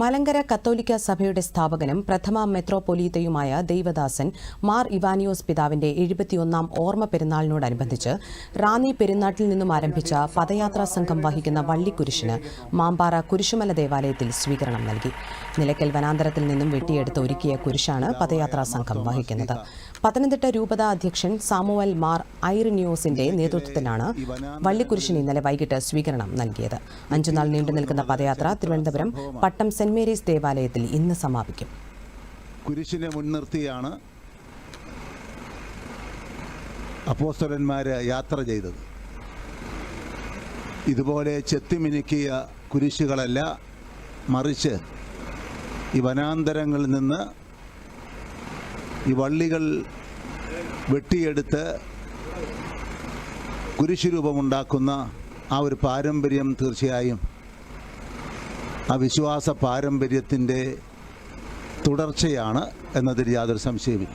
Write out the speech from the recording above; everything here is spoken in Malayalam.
മലങ്കര കത്തോലിക്ക സഭയുടെ സ്ഥാപകനും പ്രഥമ മെത്രോപൊലീത്തയുമായ ദൈവദാസൻ മാർ ഇവാനിയോസ് പിതാവിന്റെ എഴുപത്തിയൊന്നാം ഓർമ്മ പെരുന്നാളിനോടനുബന്ധിച്ച് റാന്നി പെരുന്നാട്ടിൽ നിന്നും ആരംഭിച്ച പദയാത്രാ സംഘം വഹിക്കുന്ന വള്ളിക്കുരിശിന് മാമ്പാറ കുരിശുമല ദേവാലയത്തിൽ സ്വീകരണം നൽകി. നിലയ്ക്കൽ വനാന്തരത്തിൽ നിന്നും വെട്ടിയെടുത്ത് ഒരുക്കിയ കുരിശാണ് പദയാത്രാ സംഘം വഹിക്കുന്നത്. പത്തനംതിട്ട രൂപത അധ്യക്ഷൻ സാമുവൽ മാർ ഐറിനിയോസിന്റെ നേതൃത്വത്തിലാണ് വള്ളിക്കുരിശിന് ഇന്നലെ വൈകിട്ട് സ്വീകരണം നൽകിയത്. അഞ്ചുനാൾ നീണ്ടു നിൽക്കുന്ന പദയാത്ര തിരുവനന്തപുരം പട്ടം സെന്റ് മേരീസ് ദേവാലയത്തിൽ ഇന്ന് സമാപിക്കും. കുരിശിനെ മുൻനിർത്തിയാണ് അപ്പോസ്തലന്മാർ യാത്ര ചെയ്തത്. ഇതുപോലെ ചെത്തിമിനുക്കിയ കുരിശുകളല്ല മറിച്ച് ഈ വനാന്തരങ്ങളിൽ നിന്ന് ഈ വള്ളികൾ വെട്ടിയെടുത്ത് കുരിശുരൂപമുണ്ടാക്കുന്ന ആ ഒരു പാരമ്പര്യം തീർച്ചയായും ആ വിശ്വാസ പാരമ്പര്യത്തിന്റെ തുടർച്ചയാണ് എന്നതിൽ യാതൊരു സംശയമില്ല